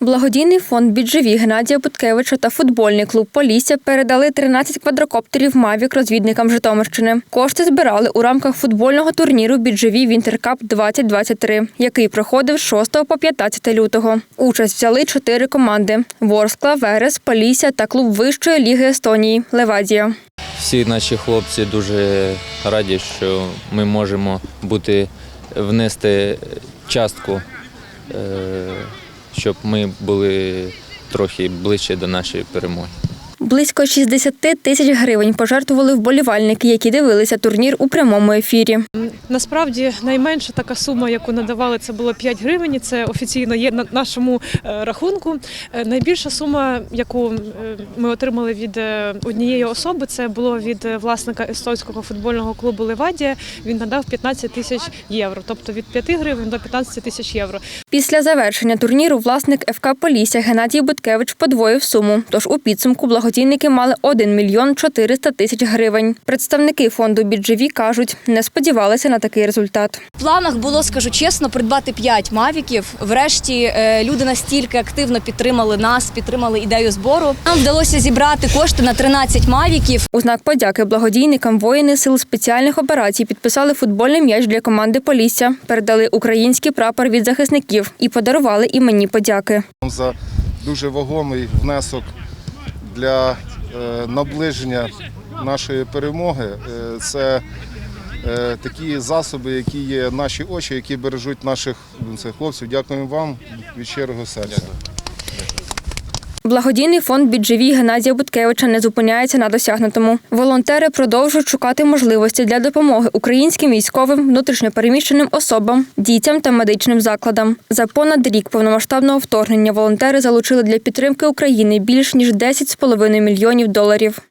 Благодійний фонд «Біджеві» Геннадія Буткевича та футбольний клуб Полісся передали 13 квадрокоптерів «Мавік» розвідникам Житомирщини. Кошти збирали у рамках футбольного турніру «Біджеві Вінтеркап 2023», який проходив з 6 по 15 лютого. Участь взяли чотири команди – Ворскла, Верес, Полісся та клуб Вищої ліги Естонії – Левадія. Всі наші хлопці дуже раді, що ми можемо бути внести частку, е, щоб ми були трохи ближче до нашої перемоги. Близько 60 тисяч гривень пожертвували вболівальники, які дивилися турнір у прямому ефірі. Насправді найменша така сума, яку надавали, це було 5 гривень. Це офіційно є на нашому е, рахунку. Е, Найбільша сума, яку е, ми отримали від однієї особи, це було від власника естонського футбольного клубу Левадія. Він надав 15 тисяч євро, тобто від 5 гривень до 15 тисяч євро. Після завершення турніру власник ФК Полісся Геннадій Буткевич подвоїв суму. Тож у підсумку благодійники мали 1 мільйон 400 тисяч гривень. Представники фонду «Біджеві» кажуть, не сподівалися на такий результат. В планах було, скажу чесно, придбати 5 мавіків. Врешті е, люди настільки активно підтримали нас, підтримали ідею збору. Нам вдалося зібрати кошти на 13 мавіків. У знак подяки благодійникам воїни сил спеціальних операцій підписали футбольний м'яч для команди Полісся, передали український прапор від захисників і подарували іменні подяки. за дуже вагомий внесок для е, наближення нашої перемоги. Е, Це е, такі засоби, які є наші очі, які бережуть наших ну, хлопців. Дякуємо вам від щирого серця. Благодійний фонд «Біджеві» Геннадія Буткевича не зупиняється на досягнутому. Волонтери продовжують шукати можливості для допомоги українським військовим, внутрішньопереміщеним особам, дітям та медичним закладам. За понад рік повномасштабного вторгнення волонтери залучили для підтримки України більш ніж 10,5 мільйонів доларів.